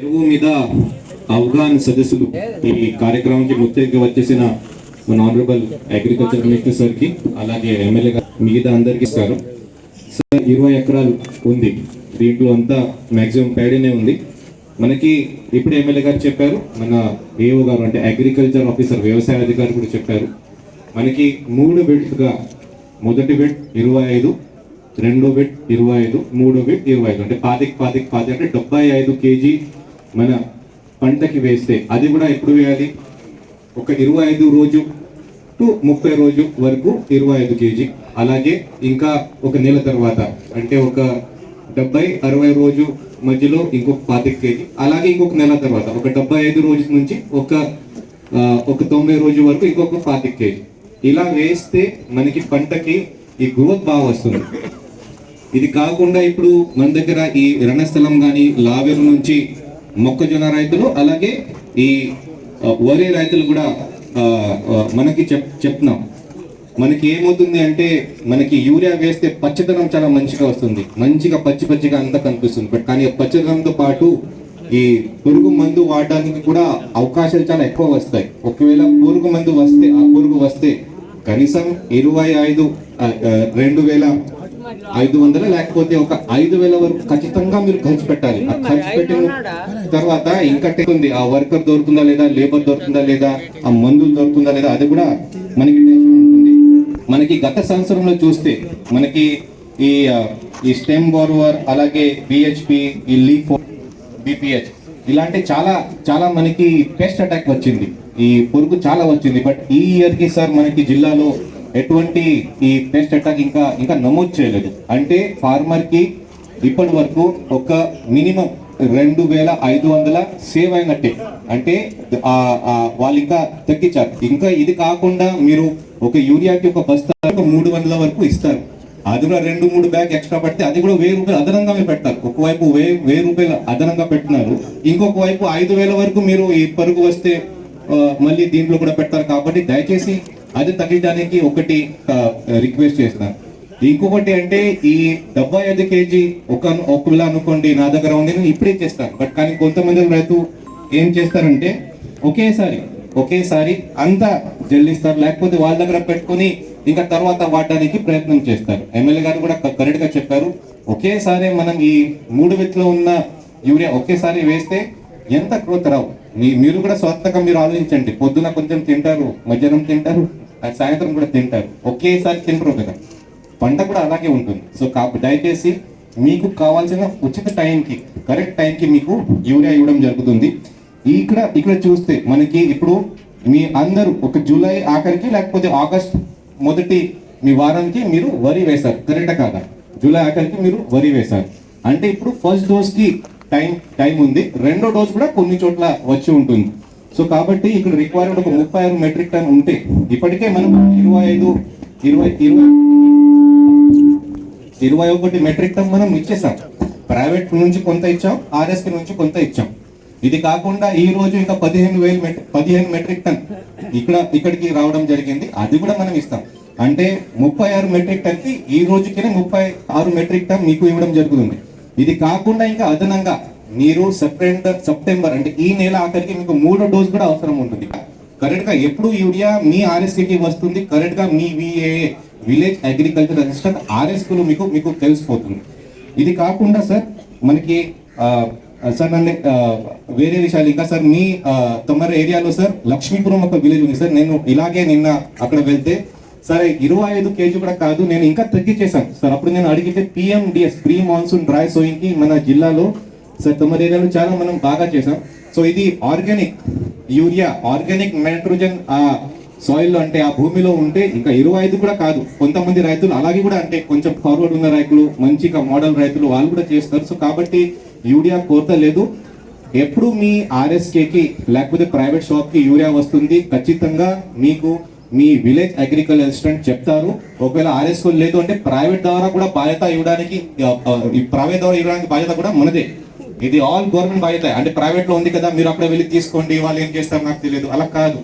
ఎరువు మీద అవగాహన సదస్సులు ఈ కార్యక్రమానికి ముఖ్యంగా వచ్చేసిన మన ఆనరబుల్ అగ్రికల్చర్ మినిస్టర్ సార్కి అలాగే ఎమ్మెల్యే మిగతా అందరికి ఇస్తారు సార్ ఇరవై ఎకరాలు ఉంది. దీంట్లో అంతా మ్యాక్సిమం ప్యాడీనే ఉంది. మనకి ఇప్పుడు ఎమ్మెల్యే గారు చెప్పారు మన ఏఓ గారు అంటే అగ్రికల్చర్ ఆఫీసర్ వ్యవసాయ అధికారి కూడా చెప్పారు. మనకి మూడు బెడ్స్గా మొదటి బిడ్ ఇరవై ఐదు రెండో బెడ్ ఇరవై ఐదు మూడో బెడ్ ఇరవై ఐదు. అంటే పాతిక్ పాతిక్ పాతి అంటే డెబ్బై ఐదు కేజీ మన పంటకి వేస్తే అది కూడా ఎప్పుడు వేయాలి? ఒక ఇరవై ఐదు రోజు టు ముప్పై రోజు వరకు ఇరవై ఐదు కేజీ. అలాగే ఇంకా ఒక నెల తర్వాత అంటే ఒక డెబ్బై అరవై రోజు మధ్యలో ఇంకొక పాతిక కేజీ. అలాగే ఇంకొక నెల తర్వాత ఒక డెబ్బై ఐదు రోజు నుంచి ఒక ఒక తొంభై రోజు వరకు ఇంకొక పాతిక కేజీ. ఇలా వేస్తే మనకి పంటకి ఈ గ్రోత్ బాగా వస్తుంది. ఇది కాకుండా ఇప్పుడు మన దగ్గర ఈ రణస్థలం కానీ లావేరు నుంచి మొక్కజొన్న రైతులు అలాగే ఈ వరి రైతులు కూడా మనకి చెప్ చెప్తున్నాం. మనకి ఏమవుతుంది అంటే మనకి యూరియా వేస్తే పచ్చదనం చాలా మంచిగా వస్తుంది. మంచిగా పచ్చి పచ్చిగా అంతా కనిపిస్తుంది. బట్ కానీ పచ్చదనంతో పాటు ఈ పురుగు మందు వాడడానికి కూడా అవకాశాలు చాలా ఎక్కువ వస్తాయి. ఒకవేళ పురుగు మందు వస్తే ఆ పురుగు వస్తే కనీసం ఇరవై ఐదు రెండు వేల ఐదు వందల లేకపోతే ఒక ఐదు వేల వరకు ఖచ్చితంగా మీరు ఖర్చు పెట్టాలి. ఆ ఖర్చు పెట్టిన తర్వాత ఇంకా ఉంది. ఆ వర్కర్ దొరుకుతుందా లేదా? లేబర్ దొరుకుతుందా లేదా? ఆ మందులు దొరుకుతుందా లేదా? అది కూడా మనకి ఉంటుంది. మనకి గత సంవత్సరంలో చూస్తే మనకి ఈ ఈ స్టెమ్ బోర్వర్ అలాగే బిహెచ్పి ఈ లీఫ్ బిపిహెచ్ ఇలాంటి చాలా చాలా మనకి పెస్ట్ అటాక్ వచ్చింది. ఈ పురుగు చాలా వచ్చింది. బట్ ఈ ఇయర్కి సార్ మనకి జిల్లాలో ఎటువంటి ఈ పెస్ట్ అటాక్ ఇంకా ఇంకా నమోదు చేయలేదు. అంటే ఫార్మర్కి ఇప్పటి వరకు ఒక మినిమం రెండు వేల ఐదు వందల సేవ్ అయినట్టే. అంటే వాళ్ళు ఇంకా తగ్గించారు. ఇంకా ఇది కాకుండా మీరు ఒక యూరియాకి ఒక బస్తా మూడు వందల వరకు ఇస్తారు. అది కూడా రెండు మూడు బ్యాగ్ ఎక్స్ట్రా పడితే అది కూడా వెయ్యి రూపాయలు అదనంగా మీరు పెట్టారు ఒకవైపు వెయ్యి వెయ్యి రూపాయలు అదనంగా పెట్టినారు ఇంకొక వైపు ఐదు వేల వరకు మీరు ఈ పరుగు వస్తే మళ్ళీ దీంట్లో కూడా పెడతారు. కాబట్టి దయచేసి అది తగ్గించడానికి ఒకటి రిక్వెస్ట్ చేస్తున్నాను ఇంకొకటి అంటే ఈ డెబ్బై ఐదు కేజీ ఒక ఒకవేళ అనుకోండి నా దగ్గర ఉంది నేను ఇప్పుడే చేస్తాను బట్ కానీ కొంతమంది రైతు ఏం చేస్తారంటే ఒకేసారి ఒకేసారి అంతా జల్లిస్తారు. లేకపోతే వాళ్ళ దగ్గర పెట్టుకొని ఇంకా తర్వాత వాడడానికి ప్రయత్నం చేస్తారు. ఎమ్మెల్యే గారు కూడా కరెక్ట్గా చెప్పారు. ఒకేసారి మనం ఈ మూడు విత్తులో ఉన్న యూరియా ఒకేసారి వేస్తే ఎంత గ్రోత్ రావు? మీ మీరు కూడా స్వతగా మీరు ఆలోచించండి. పొద్దున కొంచెం తింటారు మధ్యాహ్నం తింటారు సాయంత్రం కూడా తింటారు. ఒకేసారి తింటారు కదా. పంట కూడా అలాగే ఉంటుంది. సో కా దయచేసి మీకు కావాల్సిన ఉచిత టైంకి కరెక్ట్ టైంకి మీకు యూరియా ఇవ్వడం జరుగుతుంది. ఇక్కడ ఇక్కడ చూస్తే మనకి ఇప్పుడు మీ అందరూ ఒక జూలై ఆఖరికి లేకపోతే ఆగస్ట్ మొదటి మీ వారానికి మీరు వరి వేశారు. కరెక్టా కాదా? జూలై ఆఖరికి మీరు వరి వేశారు. అంటే ఇప్పుడు ఫస్ట్ డోస్కి టైం టైం ఉంది. రెండో డోస్ కూడా కొన్ని చోట్ల వచ్చి ఉంటుంది. సో కాబట్టి ఇక్కడ రిక్వైర్మెంట్ ఒక ముప్పై ఆరు మెట్రిక్ టన్ ఉంటే ఇప్పటికే మనం ఇరవై ఐదు ఇరవై ఇరవై ఇరవై ఒకటి మెట్రిక్ టన్ మనం ఇచ్చేసాం. ప్రైవేట్ నుంచి కొంత ఇచ్చాం ఆర్ఎస్కి నుంచి కొంత ఇచ్చాం. ఇది కాకుండా ఈ రోజు ఇంకా పదిహేను వేలు పదిహేను మెట్రిక్ టన్ ఇక్కడ ఇక్కడికి రావడం జరిగింది. అది కూడా మనం ఇస్తాం. అంటే ముప్పై ఆరు మెట్రిక్ టన్కి ఈ రోజుకి ముప్పై ఆరు మెట్రిక్ టన్ మీకు ఇవ్వడం జరుగుతుంది. ఇది కాకుండా ఇంకా అదనంగా మీరు సెప్టెంబర్ సెప్టెంబర్ అంటే ఈ నెల ఆఖరికి మీకు మూడో డోస్ కూడా అవసరం ఉంటుంది. కరెక్ట్గా ఎప్పుడు యూరియా మీ ఆర్ఎస్కి వస్తుంది. కరెక్ట్గా మీ VA village agriculture assistant RS మీకు మీకు తెలిసిపోతుంది. ఇది కాకుండా సార్ మనకి సార్ నన్ను వేరే విషయాలు ఇంకా సార్ మీ తొమ్మిది తమరి ఏరియాలో సార్ లక్ష్మీపురం ఒక విలేజ్ ఉంది సార్. నేను ఇలాగే నిన్న అక్కడ వెళ్తే సరే ఇరవై ఐదు కేజీ కూడా కాదు నేను ఇంకా తగ్గించేశాను. సార్ అప్పుడు నేను అడిగితే పిఎండిఎస్ ప్రీ మాన్సూన్ డ్రై సోయింగ్కి మన జిల్లాలో సో తొమ్మిది ఏరియాలో చాలా మనం బాగా చేసాం సో ఇది ఆర్గానిక్ యూరియా ఆర్గానిక్ నైట్రోజన్ ఆ సాయిల్లో అంటే ఆ భూమిలో ఉంటే ఇంకా ఇరవై ఐదు కూడా కాదు. కొంతమంది రైతులు అలాగే కూడా అంటే కొంచెం ఫార్వర్డ్ ఉన్న రైతులు మంచిగా మోడల్ రైతులు వాళ్ళు కూడా చేస్తారు. సో కాబట్టి యూరియా కొరత లేదు. ఎప్పుడు మీ ఆర్ఎస్కేకి లేకపోతే ప్రైవేట్ షాప్కి యూరియా వస్తుంది ఖచ్చితంగా మీకు మీ విలేజ్ అగ్రికల్చర్ అసిస్టెంట్ చెప్తారు. ఒకవేళ ఆర్ఎస్కో లేదు అంటే ప్రైవేట్ ద్వారా కూడా బాధ్యత ఇవ్వడానికి ఈ ప్రైవేట్ ద్వారా ఇవ్వడానికి బాధ్యత కూడా మనదే. ఇది ఆల్ గవర్నమెంట్ బాధ్యత. అంటే ప్రైవేట్లో ఉంది కదా మీరు అక్కడ వెళ్ళి తీసుకోండి వాళ్ళు ఏం చేస్తారు నాకు తెలియదు. అలా కాదు.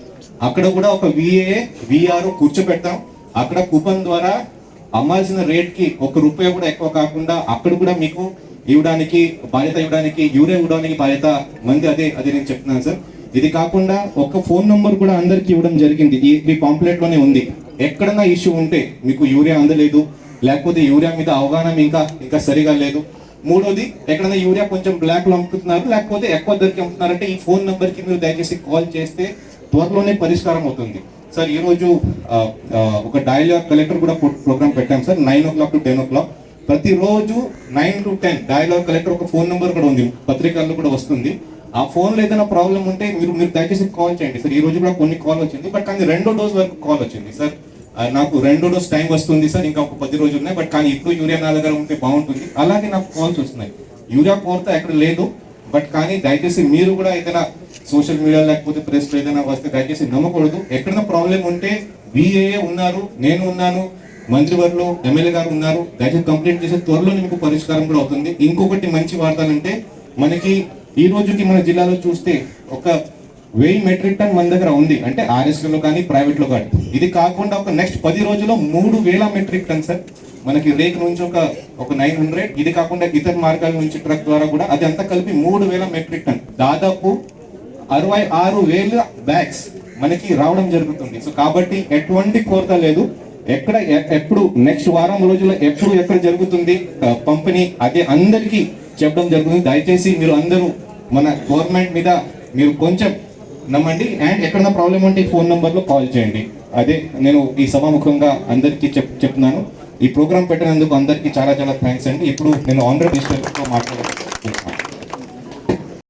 అక్కడ కూడా ఒక విఏ విఆర్ కూర్చోపెడతాం. అక్కడ కూపన్ ద్వారా అమ్మాల్సిన రేట్కి ఒక రూపాయి కూడా ఎక్కువ కాకుండా అక్కడ కూడా మీకు ఇవ్వడానికి బాధ్యత ఇవ్వడానికి యూరియా ఇవ్వడానికి బాధ్యత మంది అదే అదే నేను చెప్తున్నాను సార్. ఇది కాకుండా ఒక ఫోన్ నంబర్ కూడా అందరికి ఇవ్వడం జరిగింది. ఈ మీ పాంప్లెట్లోనే ఉంది. ఎక్కడన్నా ఇష్యూ ఉంటే మీకు యూరియా అందలేదు లేకపోతే యూరియా మీద అవగాహన ఇంకా ఇంకా సరిగా లేదు. మూడోది ఎక్కడైనా యూరియా కొంచెం బ్లాక్లో అమ్ముతున్నారు లేకపోతే ఎక్కువ ధరకి అమ్ముతున్నారంటే ఈ ఫోన్ నెంబర్కి మీరు దయచేసి కాల్ చేస్తే త్వరలోనే పరిష్కారం అవుతుంది. సార్ ఈ రోజు ఒక డైలాగ్ కలెక్టర్ కూడా ప్రోగ్రామ్ పెట్టాం sir nine o'clock to ten o'clock ప్రతిరోజు nine to ten dialogue collector ఒక ఫోన్ నెంబర్ కూడా ఉంది పత్రికల్లో కూడా వస్తుంది. ఆ ఫోన్లో ఏదైనా ప్రాబ్లం ఉంటే మీరు మీరు దయచేసి కాల్ చేయండి సార్. ఈ రోజు కూడా కొన్ని కాల్ వచ్చింది బట్ కానీ రెండో డోస్ వరకు కాల్ వచ్చింది సార్. నాకు రెండు డోస్ టైం వస్తుంది సార్ ఇంకా ఒక పది రోజులు ఉన్నాయి బట్ కానీ ఇప్పుడు యూరియా నా దగ్గర ఉంటే బాగుంటుంది. అలాగే నాకు కాల్స్ వస్తున్నాయి. యూరియా కోరత ఎక్కడ లేదు బట్ కానీ దయచేసి మీరు కూడా ఏదైనా సోషల్ మీడియా లేకపోతే ప్రెస్ ఏదైనా వస్తే దయచేసి నమ్మకూడదు. ఎక్కడైనా ప్రాబ్లం ఉంటే వీఏఏ ఉన్నారు నేను ఉన్నాను మంత్రివర్లు ఎమ్మెల్యే గారు ఉన్నారు దయచేసి కంప్లీట్ చేసే త్వరలో మీకు పరిష్కారం కూడా అవుతుంది. ఇంకొకటి మంచి వార్తలంటే మనకి ఈ రోజుకి మన జిల్లాలో చూస్తే ఒక వెయ్యి మెట్రిక్ టన్ మన దగ్గర ఉంది. అంటే ఆర్ఎస్లో కానీ ప్రైవేట్లో కానీ. ఇది కాకుండా ఒక నెక్స్ట్ పది రోజుల్లో మూడు వేల మెట్రిక్ టన్ సార్. మనకి రేక్ నుంచి ఒక ఒక నైన్ హండ్రెడ్. ఇది కాకుండా ఇతర మార్గాల నుంచి ట్రక్ ద్వారా కూడా అది అంతా కలిపి మూడు వేల మెట్రిక్ టన్. దాదాపు అరవై ఆరు వేల బ్యాగ్స్ మనకి రావడం జరుగుతుంది. సో కాబట్టి ఎటువంటి కొరత లేదు. ఎక్కడ ఎప్పుడు నెక్స్ట్ వారం రోజుల్లో ఎప్పుడు ఎక్కడ జరుగుతుంది పంపిణీ అదే అందరికీ చెప్పడం జరుగుతుంది. దయచేసి మీరు అందరూ మన గవర్నమెంట్ మీద మీరు కొంచెం నమ్మండి. అండ్ ఎక్కడైనా ప్రాబ్లం ఉంటే ఈ ఫోన్ నెంబర్లో కాల్ చేయండి. అదే నేను ఈ సభాముఖంగా అందరికీ చెప్ చెప్తున్నాను. ఈ ప్రోగ్రామ్ పెట్టినందుకు అందరికీ చాలా చాలా థ్యాంక్స్ అండి. ఇప్పుడు నేను ఆనరబుల్ మినిస్టర్తో మాట్లాడాను